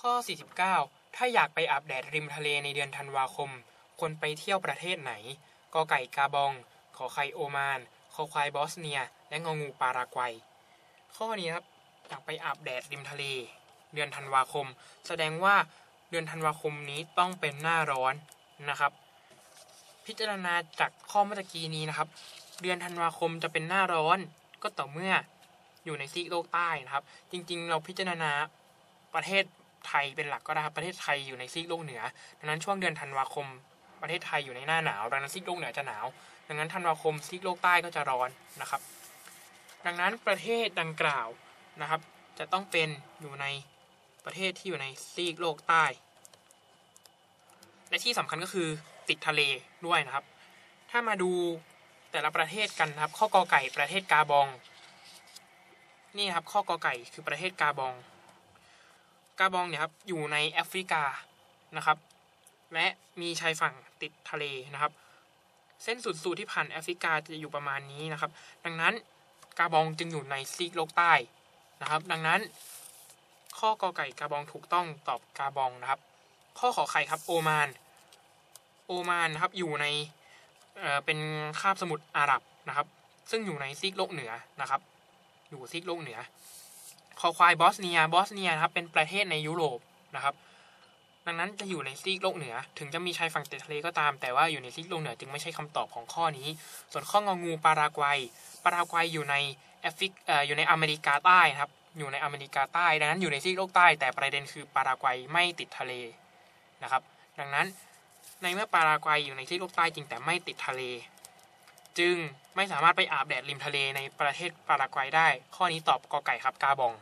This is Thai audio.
ข้อ 49 ถ้าอยากไปอาบแดดริมทะเลในเดือนธันวาคม ควรไปเที่ยวประเทศไหน กอไก่กาบอง ขอไข่โอมาน คอควายบอสเนีย และงองูปารากวัย ข้อนี้ครับ อยากไปอาบแดดริมทะเล เดือนธันวาคม แสดงว่าเดือนธันวาคมนี้ต้องเป็นหน้าร้อนนะครับ พิจารณาจากข้อเมื่อกี้นี้นะครับ เดือนธันวาคมจะเป็นหน้าร้อนก็ต่อเมื่ออยู่ในซีกโลกใต้นะครับ จริงๆ เราพิจารณาประเทศ ไทยเป็นหลักก็ได้ครับประเทศไทยอยู่ในซีกโลกเหนือ ดังนั้นช่วงเดือนธันวาคม ประเทศไทยอยู่ในหน้าหนาวดังนั้นซีกโลกเหนือจะหนาว ดังนั้นธันวาคมซีกโลกใต้ก็จะร้อนนะครับ ดังนั้นประเทศดังกล่าวนะครับ จะต้องเป็นอยู่ในประเทศที่อยู่ในซีกโลกใต้ และที่สำคัญก็คือติดทะเลด้วยนะครับ ถ้ามาดูแต่ละประเทศกันนะครับ ข้อกอไก่ประเทศกาบอง นี่ครับข้อกอไก่คือประเทศกาบอง กาบองเนี่ยครับอยู่ในแอฟริกานะครับ และมีชายฝั่งติดทะเลนะครับ เส้นสุดสูที่ผ่านแอฟริกาจะอยู่ประมาณนี้นะครับ ดังนั้นกาบองจึงอยู่ในซีกโลกใต้นะครับ ดังนั้น ข้อกอไก่กาบองถูกต้องตอบกาบองนะครับ ข้อขอไข่ครับโอมานโอมานนะครับอยู่ในเอ่อเป็นคาบสมุทรอาหรับนะครับ ซึ่งอยู่ในซีกโลกเหนือนะครับ อยู่ซีกโลกเหนือ คอควายบอสเนียบอสเนียนะครับเป็นประเทศในยุโรปนะครับ ดังนั้นจะอยู่ในซีกโลกเหนือ ถึงจะมีชายฝั่งติดทะเลก็ตาม แต่ว่าอยู่ในซีกโลกเหนือจึงไม่ใช่คำตอบของข้อนี้ ส่วนข้ององูปารากวัยปารากวัยอยู่ในแอฟริกอยู่ในอเมริกาใต้นะครับอยู่ในอเมริกาใต้ ดังนั้นอยู่ในซีกโลกใต้ แต่ประเด็นคือปารากวัยไม่ติดทะเลนะครับ ดังนั้นในเมื่อปารากวัยอยู่ในซีกโลกใต้จริงแต่ไม่ติดทะเล จึงไม่สามารถไปอาบแดดริมทะเลในประเทศปารากวัยได้ ข้อนี้ตอบกอไก่ครับกาบอง